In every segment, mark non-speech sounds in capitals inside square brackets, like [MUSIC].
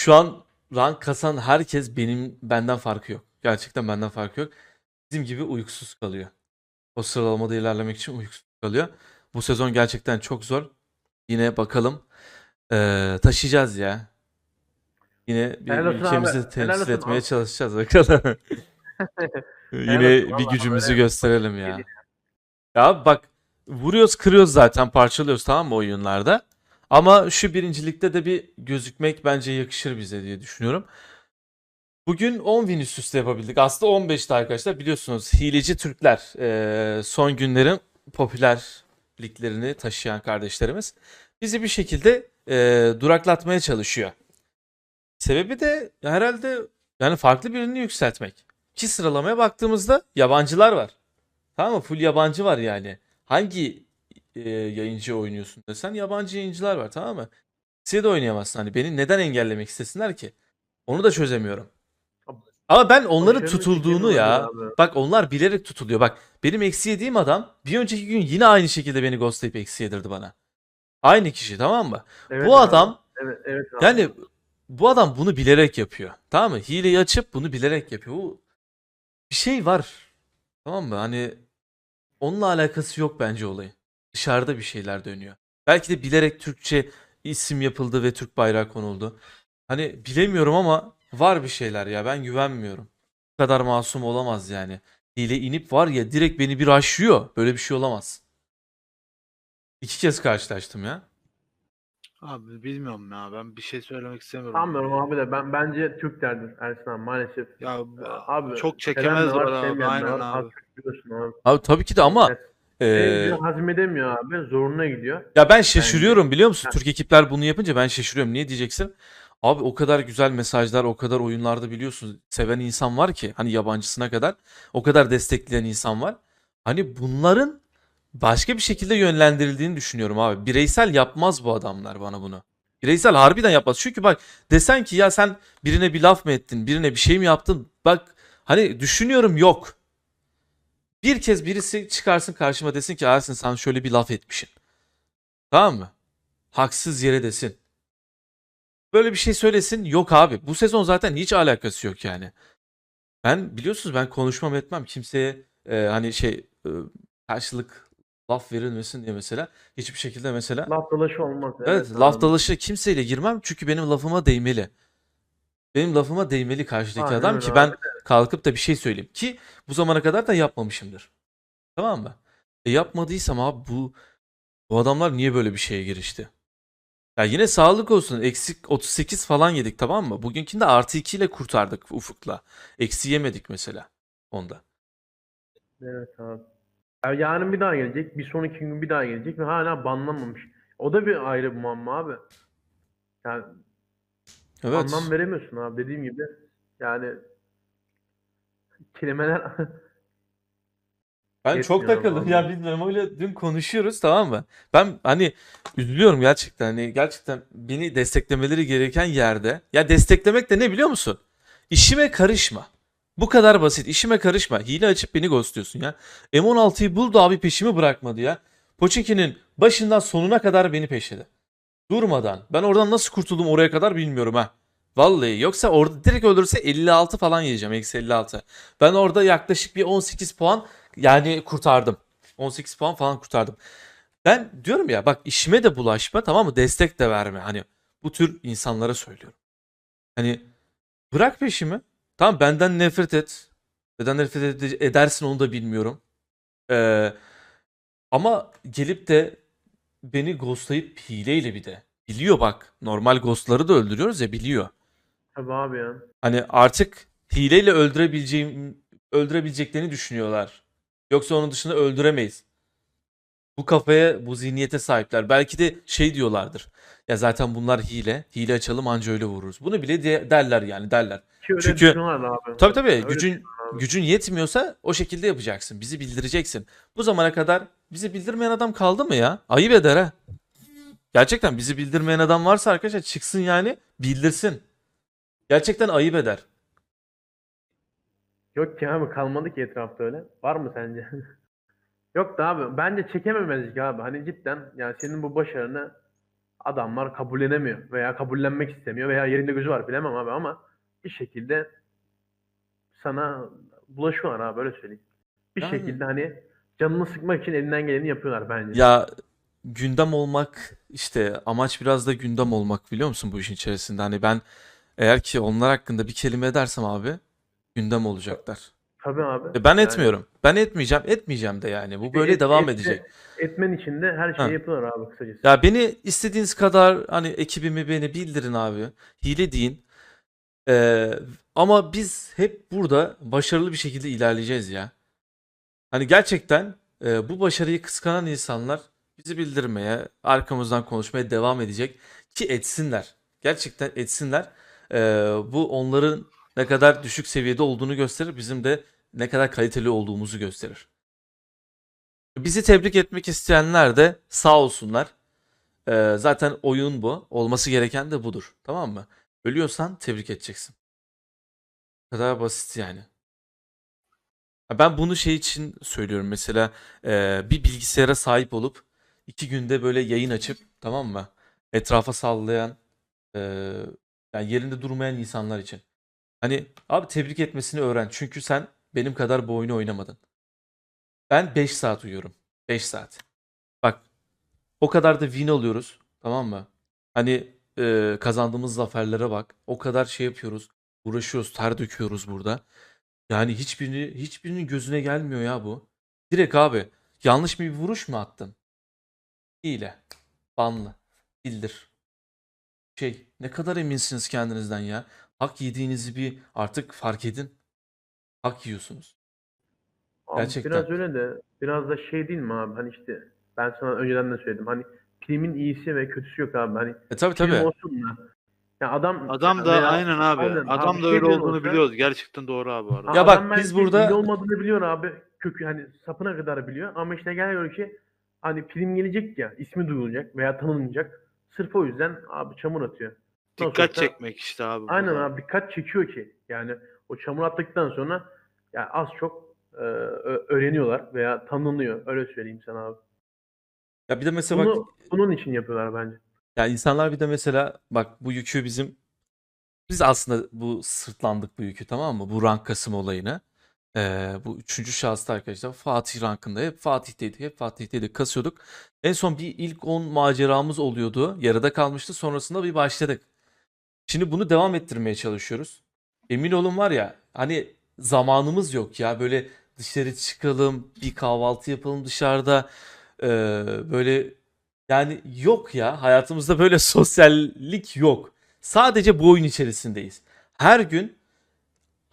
şu an rank kasan herkes benim benden farkı yok. Gerçekten benden farkı yok. Bizim gibi uykusuz kalıyor. O sıralamada ilerlemek için uykusuz kalıyor. Bu sezon gerçekten çok zor. Yine bakalım. Ee, taşıyacağız ya. Yine bir Helal olsun ülkemizi abi. temsil Helal olsun etmeye abi. çalışacağız bakalım. [LAUGHS] Yine olsun bir vallahi, gücümüzü öyle gösterelim ya. Ya bak vuruyoruz kırıyoruz zaten parçalıyoruz tamam mı oyunlarda. Ama şu birincilikte de bir gözükmek bence yakışır bize diye düşünüyorum. Bugün 10 win üst yapabildik. Aslında 15'ti arkadaşlar. Biliyorsunuz hileci Türkler son günlerin popüler liglerini taşıyan kardeşlerimiz. Bizi bir şekilde duraklatmaya çalışıyor. Sebebi de herhalde yani farklı birini yükseltmek. Ki sıralamaya baktığımızda yabancılar var. Tamam mı? Full yabancı var yani. Hangi e, yayıncı oynuyorsun desen yabancı yayıncılar var tamam mı? Size de oynayamazsın. Hani beni neden engellemek istesinler ki? Onu da çözemiyorum. Ama ben onların tutulduğunu ya. Bak onlar bilerek tutuluyor. Bak benim eksi yediğim adam bir önceki gün yine aynı şekilde beni ghostlayıp eksi yedirdi bana. Aynı kişi tamam mı? Evet Bu abi. adam Evet, evet abi. yani bu adam bunu bilerek yapıyor. Tamam mı? Hileyi açıp bunu bilerek yapıyor. Bu bir şey var. Tamam mı? Hani onunla alakası yok bence olayın. Dışarıda bir şeyler dönüyor. Belki de bilerek Türkçe isim yapıldı ve Türk bayrağı konuldu. Hani bilemiyorum ama var bir şeyler ya. Ben güvenmiyorum. Bu kadar masum olamaz yani. Hile inip var ya direkt beni bir aşıyor. Böyle bir şey olamaz. İki kez karşılaştım ya. Abi bilmiyorum ya ben bir şey söylemek istemiyorum. Sanmıyorum abi de ben bence Türklerdir Ersin abi maalesef. Ya Abi çok çekemezler var, abi, aynen var. abi. Biliyorsun abi. Abi tabii ki de ama Evet. Eee, Sevmiyor, hazmedemiyor abi. Zoruna gidiyor. Ya ben şaşırıyorum biliyor musun? Heh. Türk ekipler bunu yapınca ben şaşırıyorum. Niye diyeceksin? Abi o kadar güzel mesajlar, o kadar oyunlarda biliyorsun seven insan var ki hani yabancısına kadar o kadar destekleyen insan var. Hani bunların başka bir şekilde yönlendirildiğini düşünüyorum abi. Bireysel yapmaz bu adamlar bana bunu. Bireysel harbiden yapmaz. Çünkü bak desen ki ya sen birine bir laf mı ettin, birine bir şey mi yaptın? Bak hani düşünüyorum yok. Bir kez birisi çıkarsın karşıma desin ki Ersin sen şöyle bir laf etmişsin. Tamam mı? Haksız yere desin. Böyle bir şey söylesin. Yok abi. Bu sezon zaten hiç alakası yok yani. Ben biliyorsunuz ben konuşmam etmem. Kimseye e, hani şey e, karşılık laf verilmesin diye mesela hiçbir şekilde mesela Laf dalaşı olmaz. Evet, abi. laf dalaşı kimseyle girmem çünkü benim lafıma değmeli. Benim lafıma değmeli karşıdaki Aynen adam öyle ki abi ben kalkıp da bir şey söyleyeyim ki bu zamana kadar da yapmamışımdır. Tamam mı? E yapmadıysam abi bu bu adamlar niye böyle bir şeye girişti? Ya yine sağlık olsun. Eksik 38 falan yedik tamam mı? Bugünkinde artı 2 ile kurtardık Ufuk'la. Eksi yemedik mesela onda. Evet abi. Ya yarın bir daha gelecek. Bir sonraki gün bir daha gelecek ve hala banlanmamış. O da bir ayrı bir muamma abi. Yani Evet. anlam veremiyorsun abi dediğim gibi. Yani kelimeler [LAUGHS] Ben çok takıldım ya bilmiyorum öyle dün konuşuyoruz tamam mı? Ben hani üzülüyorum gerçekten hani gerçekten beni desteklemeleri gereken yerde. Ya desteklemek de ne biliyor musun? İşime karışma. Bu kadar basit. İşime karışma. Hile açıp beni ghostluyorsun ya. M16'yı buldu abi peşimi bırakmadı ya. Pochinki'nin başından sonuna kadar beni peşledi. Durmadan. Ben oradan nasıl kurtuldum oraya kadar bilmiyorum ha. Vallahi yoksa orada direkt öldürse 56 falan yiyeceğim. Eksi 56. Ben orada yaklaşık bir 18 puan yani kurtardım. 18 puan falan kurtardım. Ben diyorum ya bak işime de bulaşma tamam mı? Destek de verme. Hani bu tür insanlara söylüyorum. Hani bırak peşimi. Tamam benden nefret et. Neden nefret ede- edersin onu da bilmiyorum. Ee, ama gelip de beni ghostlayıp hileyle bir de. Biliyor bak. Normal ghostları da öldürüyoruz ya biliyor. Tabii abi ya. Hani artık hileyle öldürebileceğim öldürebileceklerini düşünüyorlar. Yoksa onun dışında öldüremeyiz. Bu kafaya, bu zihniyete sahipler. Belki de şey diyorlardır. Ya zaten bunlar hile. Hile açalım anca öyle vururuz. Bunu bile de- derler yani derler. Ki öyle Çünkü- düşünüyorlar abi. Tabii tabii Öyle gücün düşünüyorlar abi. gücün yetmiyorsa o şekilde yapacaksın. Bizi bildireceksin. Bu zamana kadar bizi bildirmeyen adam kaldı mı ya? Ayıp eder ha. Gerçekten bizi bildirmeyen adam varsa arkadaşlar çıksın yani bildirsin. Gerçekten ayıp eder. Yok ki abi kalmadı ki etrafta öyle. Var mı sence? [LAUGHS] Yok da abi bence çekememezlik abi. Hani cidden yani senin bu başarını adamlar kabullenemiyor veya kabullenmek istemiyor veya yerinde gözü var bilemem abi ama bir şekilde sana bulaşıyorlar abi öyle söyleyeyim. Bir Yani- şekilde hani canını sıkmak için elinden geleni yapıyorlar bence. Ya gündem olmak işte amaç biraz da gündem olmak biliyor musun bu işin içerisinde? Hani ben eğer ki onlar hakkında bir kelime edersem abi gündem olacaklar. Tabii abi. E ben Yani etmiyorum. Ben etmeyeceğim. Etmeyeceğim de yani. Bu işte böyle et- devam ette- edecek. Etmen için de her Ha. şeyi yapıyorlar abi kısacası. Ya beni istediğiniz kadar hani ekibimi beni bildirin abi. Hile deyin. Ee, ama biz hep burada başarılı bir şekilde ilerleyeceğiz ya. Hani gerçekten e, bu başarıyı kıskanan insanlar bizi bildirmeye, arkamızdan konuşmaya devam edecek ki etsinler. Gerçekten etsinler. Ee, bu onların ne kadar düşük seviyede olduğunu gösterir, bizim de ne kadar kaliteli olduğumuzu gösterir. Bizi tebrik etmek isteyenler de sağ olsunlar. Ee, zaten oyun bu. Olması gereken de budur. Tamam mı? Ölüyorsan tebrik edeceksin. Bu kadar basit yani. Ben bunu şey için söylüyorum. Mesela e, bir bilgisayara sahip olup iki günde böyle yayın açıp tamam mı? Etrafa sallayan e, yani yerinde durmayan insanlar için. Hani abi tebrik etmesini öğren. Çünkü sen benim kadar bu oyunu oynamadın. Ben 5 saat uyuyorum. 5 saat. Bak o kadar da win alıyoruz. Tamam mı? Hani e, kazandığımız zaferlere bak. O kadar şey yapıyoruz. Uğraşıyoruz. Ter döküyoruz burada. Yani hiçbirini, hiçbirinin gözüne gelmiyor ya bu. Direkt abi yanlış bir vuruş mu attın? Hile. Banlı. Bildir. Şey ne kadar eminsiniz kendinizden ya. Hak yediğinizi bir artık fark edin. Hak yiyorsunuz. Abi Gerçekten. Biraz öyle de biraz da şey değil mi abi? Hani işte ben sana önceden de söyledim. Hani primin iyisi ve kötüsü yok abi. Hani E tabii prim tabii. olsun da. Ya adam Adam da veya- aynen abi. aynen Adam abi da şey öyle olduğunu olsa- biliyoruz. Gerçekten doğru abi arada. Ya adam bak, biz burada- iyi olmadığını biliyor abi. Kökü hani sapına kadar biliyor. Ama işte gel ki hani prim gelecek ya ismi duyulacak veya tanınacak. Sırf o yüzden abi çamur atıyor. Dikkat olsa- çekmek işte abi. Aynen abi dikkat çekiyor ki. Yani o çamur attıktan sonra ya az çok e, öğreniyorlar veya tanınıyor. Öyle söyleyeyim sana abi. Ya bir de mesela bak Bunu, bunun için yapıyorlar bence. Ya insanlar bir de mesela bak bu yükü bizim biz aslında bu sırtlandık bu yükü tamam mı? Bu rank kasım olayını. Ee, bu üçüncü şahısta arkadaşlar Fatih rankında hep Fatih'teydik hep Fatih'teydik kasıyorduk. En son bir ilk 10 maceramız oluyordu. Yarıda kalmıştı sonrasında bir başladık. Şimdi bunu devam ettirmeye çalışıyoruz. Emin olun var ya hani zamanımız yok ya böyle dışarı çıkalım bir kahvaltı yapalım dışarıda Ee, böyle yani yok ya hayatımızda böyle [LAUGHS] sosyallik yok. Sadece bu oyun içerisindeyiz. Her gün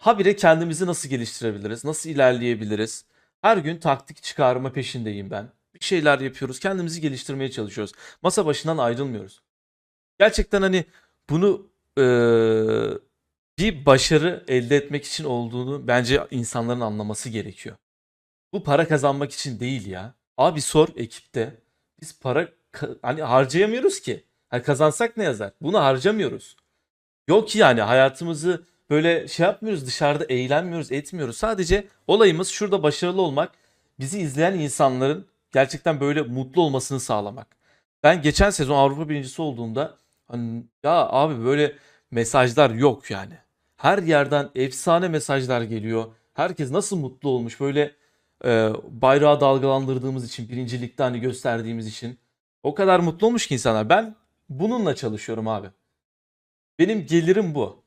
habire kendimizi nasıl geliştirebiliriz, nasıl ilerleyebiliriz? Her gün taktik çıkarma peşindeyim ben. Bir şeyler yapıyoruz, kendimizi geliştirmeye çalışıyoruz. Masa başından ayrılmıyoruz. Gerçekten hani bunu eee, bir başarı elde etmek için olduğunu bence insanların anlaması gerekiyor. Bu para kazanmak için değil ya. Abi sor ekipte. Biz para hani harcayamıyoruz ki. Ha, kazansak ne yazar? Bunu harcamıyoruz. Yok yani hayatımızı böyle şey yapmıyoruz dışarıda eğlenmiyoruz etmiyoruz. Sadece olayımız şurada başarılı olmak. Bizi izleyen insanların gerçekten böyle mutlu olmasını sağlamak. Ben geçen sezon Avrupa birincisi olduğumda hani ya abi böyle mesajlar yok yani. Her yerden efsane mesajlar geliyor. Herkes nasıl mutlu olmuş böyle e, bayrağı dalgalandırdığımız için, birincilikte hani gösterdiğimiz için. O kadar mutlu olmuş ki insanlar. Ben bununla çalışıyorum abi. Benim gelirim bu.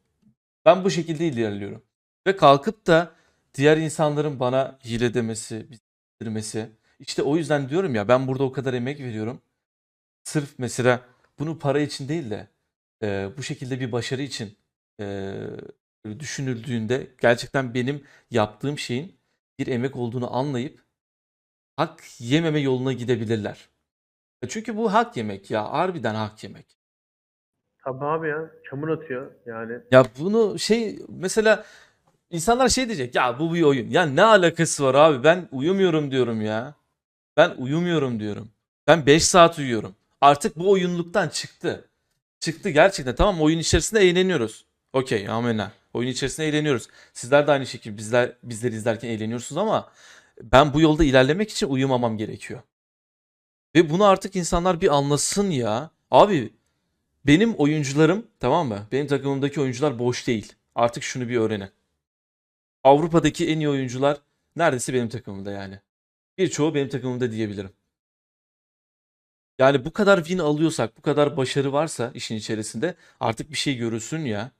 Ben bu şekilde ilerliyorum. Ve kalkıp da diğer insanların bana hile demesi, bildirmesi. İşte o yüzden diyorum ya ben burada o kadar emek veriyorum. Sırf mesela bunu para için değil de e, bu şekilde bir başarı için e, düşünüldüğünde gerçekten benim yaptığım şeyin bir emek olduğunu anlayıp hak yememe yoluna gidebilirler. E Çünkü bu hak yemek ya. Harbiden hak yemek. Tabii abi ya çamur atıyor yani. Ya bunu şey mesela insanlar şey diyecek ya bu bir oyun. Ya ne alakası var abi ben uyumuyorum diyorum ya. Ben uyumuyorum diyorum. Ben 5 saat uyuyorum. Artık bu oyunluktan çıktı. Çıktı gerçekten tamam oyun içerisinde eğleniyoruz. Okey amenna. Oyun içerisinde eğleniyoruz. Sizler de aynı şekilde bizler bizleri izlerken eğleniyorsunuz ama ben bu yolda ilerlemek için uyumamam gerekiyor. Ve bunu artık insanlar bir anlasın ya. Abi benim oyuncularım tamam mı? Benim takımımdaki oyuncular boş değil. Artık şunu bir öğrenin. Avrupa'daki en iyi oyuncular neredeyse benim takımımda yani. Birçoğu benim takımımda diyebilirim. Yani bu kadar win alıyorsak, bu kadar başarı varsa işin içerisinde artık bir şey görülsün ya.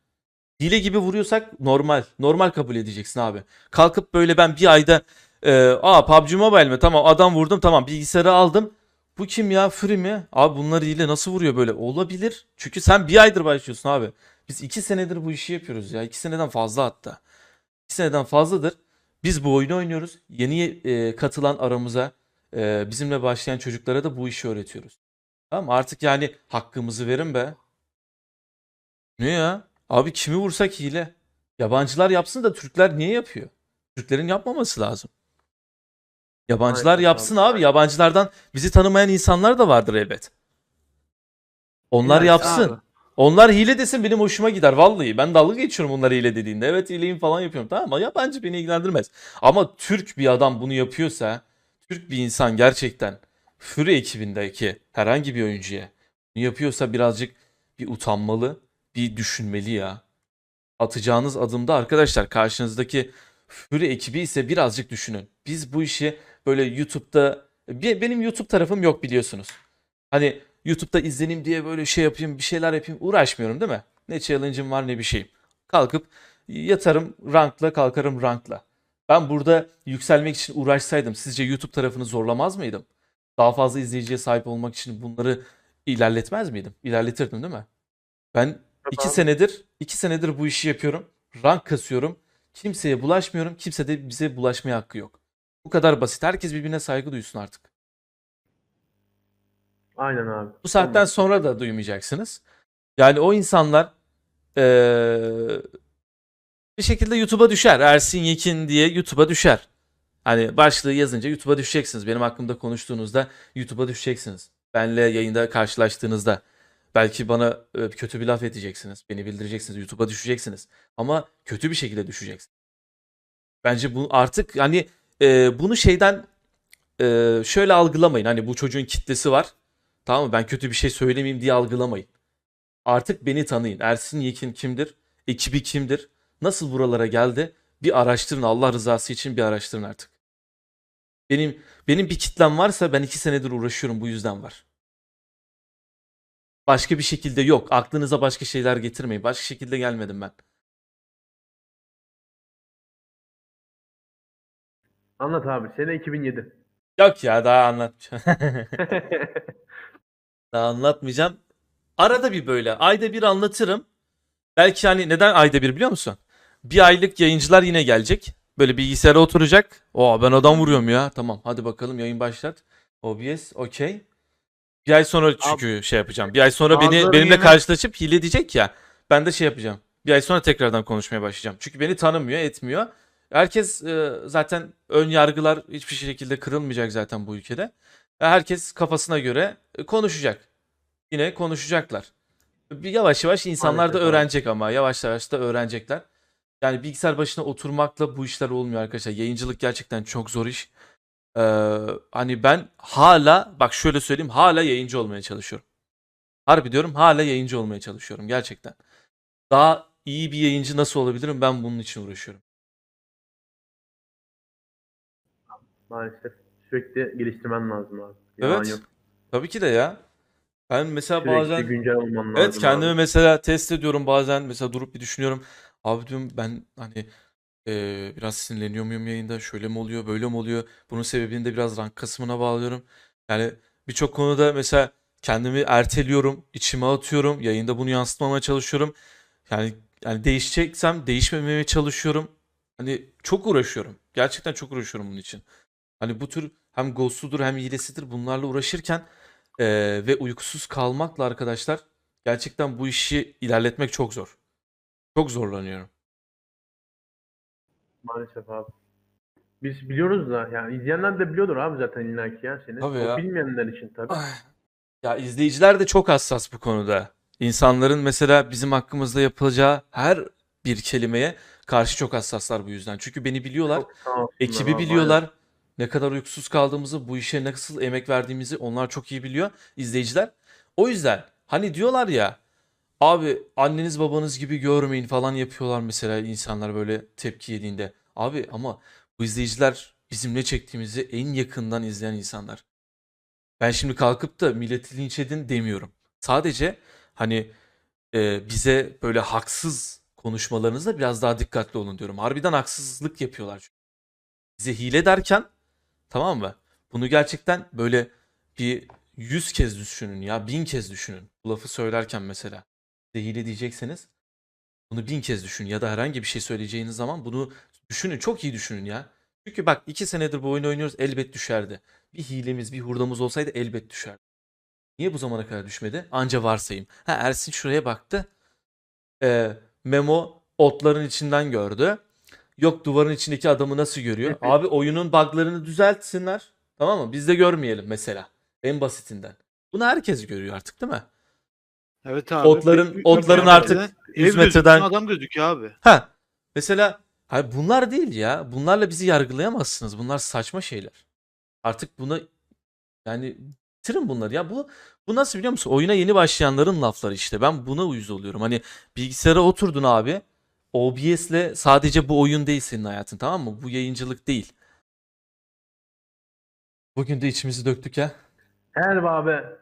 Hile gibi vuruyorsak normal. Normal kabul edeceksin abi. Kalkıp böyle ben bir ayda e, aa PUBG Mobile mi? Tamam adam vurdum tamam bilgisayarı aldım. Bu kim ya? Free mi? Abi bunlar hile nasıl vuruyor böyle? Olabilir. Çünkü sen bir aydır başlıyorsun abi. Biz iki senedir bu işi yapıyoruz ya. İki seneden fazla hatta. İki seneden fazladır. Biz bu oyunu oynuyoruz. Yeni e, katılan aramıza e, bizimle başlayan çocuklara da bu işi öğretiyoruz. Tamam? Artık yani hakkımızı verin be. Ne ya? Abi kimi vursak hile. Yabancılar yapsın da Türkler niye yapıyor? Türklerin yapmaması lazım. Yabancılar Aynen yapsın abi. abi. Yabancılardan bizi tanımayan insanlar da vardır elbet. Onlar ki yapsın. abi. Onlar hile desin benim hoşuma gider vallahi. Ben dalga geçiyorum onlar hile dediğinde. Evet hileyim falan yapıyorum tamam ama yabancı beni ilgilendirmez. Ama Türk bir adam bunu yapıyorsa, Türk bir insan gerçekten Fury ekibindeki herhangi bir oyuncuya bunu yapıyorsa birazcık bir utanmalı, bir düşünmeli ya. Atacağınız adımda arkadaşlar karşınızdaki Fury ekibi ise birazcık düşünün. Biz bu işi böyle YouTube'da Be- benim YouTube tarafım yok biliyorsunuz. Hani YouTube'da izleneyim diye böyle şey yapayım, bir şeyler yapayım uğraşmıyorum değil mi? Ne challenge'ım var ne bir şeyim. Kalkıp yatarım rankla, kalkarım rankla. Ben burada yükselmek için uğraşsaydım sizce YouTube tarafını zorlamaz mıydım? Daha fazla izleyiciye sahip olmak için bunları ilerletmez miydim? İlerletirdim değil mi? Ben iki senedir, iki senedir bu işi yapıyorum. Rank kasıyorum. Kimseye bulaşmıyorum. Kimse de bize bulaşmaya hakkı yok. Bu kadar basit. Herkes birbirine saygı duysun artık. Aynen abi. Bu saatten Tamam. sonra da duymayacaksınız. Yani o insanlar eee, bir şekilde YouTube'a düşer. Ersin Yekin diye YouTube'a düşer. Hani başlığı yazınca YouTube'a düşeceksiniz. Benim hakkımda konuştuğunuzda YouTube'a düşeceksiniz. Benle yayında karşılaştığınızda belki bana kötü bir laf edeceksiniz. Beni bildireceksiniz. YouTube'a düşeceksiniz. Ama kötü bir şekilde düşeceksiniz. Bence bu artık hani e, bunu şeyden e, şöyle algılamayın. Hani bu çocuğun kitlesi var. Tamam mı? Ben kötü bir şey söylemeyeyim diye algılamayın. Artık beni tanıyın. Ersin Yekin kimdir? Ekibi kimdir? Nasıl buralara geldi? Bir araştırın. Allah rızası için bir araştırın artık. Benim benim bir kitlem varsa ben iki senedir uğraşıyorum. Bu yüzden var. Başka bir şekilde yok. Aklınıza başka şeyler getirmeyin. Başka şekilde gelmedim ben. Anlat abi. Sene 2007. Yok ya daha anlatmayacağım. [LAUGHS] Daha anlatmayacağım. Arada bir böyle ayda bir anlatırım. Belki hani neden ayda bir biliyor musun? Bir aylık yayıncılar yine gelecek. Böyle bilgisayara oturacak. Oo ben adam vuruyorum ya. Tamam hadi bakalım yayın başlat. OBS okey. Bir ay sonra çünkü şey yapacağım. Bir ay sonra beni benimle yine- karşılaşıp hile diyecek ya. Ben de şey yapacağım. Bir ay sonra tekrardan konuşmaya başlayacağım. Çünkü beni tanımıyor, etmiyor. Herkes e, zaten ön yargılar hiçbir şekilde kırılmayacak zaten bu ülkede. E, Herkes kafasına göre e, konuşacak. Yine konuşacaklar. Bir yavaş yavaş insanlar da öğrenecek ama yavaş yavaş da öğrenecekler. Yani bilgisayar başına oturmakla bu işler olmuyor arkadaşlar. Yayıncılık gerçekten çok zor iş. Ee, hani ben hala bak şöyle söyleyeyim hala yayıncı olmaya çalışıyorum. Harbi diyorum hala yayıncı olmaya çalışıyorum gerçekten. Daha iyi bir yayıncı nasıl olabilirim ben bunun için uğraşıyorum. Maalesef. Sürekli geliştirmen lazım abi. Yalan Evet. yok. Tabii ki de ya. Ben mesela Sürekli bazen güncel olman lazım. Evet kendimi abi. mesela test ediyorum bazen mesela durup bir düşünüyorum. Abi diyorum ben hani eee, biraz sinirleniyor muyum yayında şöyle mi oluyor böyle mi oluyor? Bunun sebebini de biraz rank kısmına bağlıyorum. Yani birçok konuda mesela kendimi erteliyorum, içime atıyorum. Yayında bunu yansıtmamaya çalışıyorum. Yani yani değişeceksem değişmemeye çalışıyorum. Hani çok uğraşıyorum. Gerçekten çok uğraşıyorum bunun için. Hani bu tür hem ghost'udur hem hilesidir bunlarla uğraşırken eee, ve uykusuz kalmakla arkadaşlar gerçekten bu işi ilerletmek çok zor. Çok zorlanıyorum. Maalesef abi. Biz biliyoruz da yani izleyenler de biliyordur abi zaten illaki ya seni. Tabii O ya. bilmeyenler için tabii. Ya izleyiciler de çok hassas bu konuda. İnsanların mesela bizim hakkımızda yapılacağı her bir kelimeye karşı çok hassaslar bu yüzden. Çünkü beni biliyorlar, Çok sağ olsunlar ekibi abi, biliyorlar. Ne kadar uykusuz kaldığımızı, bu işe nasıl emek verdiğimizi onlar çok iyi biliyor izleyiciler. O yüzden hani diyorlar ya Abi anneniz babanız gibi görmeyin falan yapıyorlar mesela insanlar böyle tepki yediğinde. Abi ama bu izleyiciler bizim ne çektiğimizi en yakından izleyen insanlar. Ben şimdi kalkıp da milleti linç edin demiyorum. Sadece hani e, bize böyle haksız konuşmalarınızda biraz daha dikkatli olun diyorum. Harbiden haksızlık yapıyorlar çünkü. Bize hile derken tamam mı? Bunu gerçekten böyle bir yüz kez düşünün ya bin kez düşünün. Bu lafı söylerken mesela size hile diyecekseniz bunu bin kez düşünün ya da herhangi bir şey söyleyeceğiniz zaman bunu düşünün çok iyi düşünün ya. Çünkü bak iki senedir bu oyunu oynuyoruz elbet düşerdi. Bir hilemiz bir hurdamız olsaydı elbet düşerdi. Niye bu zamana kadar düşmedi? Anca varsayım. Ha Ersin şuraya baktı. Ee, Memo otların içinden gördü. Yok duvarın içindeki adamı nasıl görüyor? [LAUGHS] Abi oyunun buglarını düzeltsinler. Tamam mı? Biz de görmeyelim mesela. En basitinden. Bunu herkes görüyor artık değil mi? Evet abi. Otların otların artık Ev 100 gözüküyor, metreden adam gözüküyor abi. Ha. Mesela hayır bunlar değil ya. Bunlarla bizi yargılayamazsınız. Bunlar saçma şeyler. Artık buna yani bitirin bunları ya. Bu bu nasıl biliyor musun? Oyuna yeni başlayanların lafları işte. Ben buna uyuz oluyorum. Hani bilgisayara oturdun abi. OBS'le sadece bu oyun değil senin hayatın tamam mı? Bu yayıncılık değil. Bugün de içimizi döktük ya. Be abi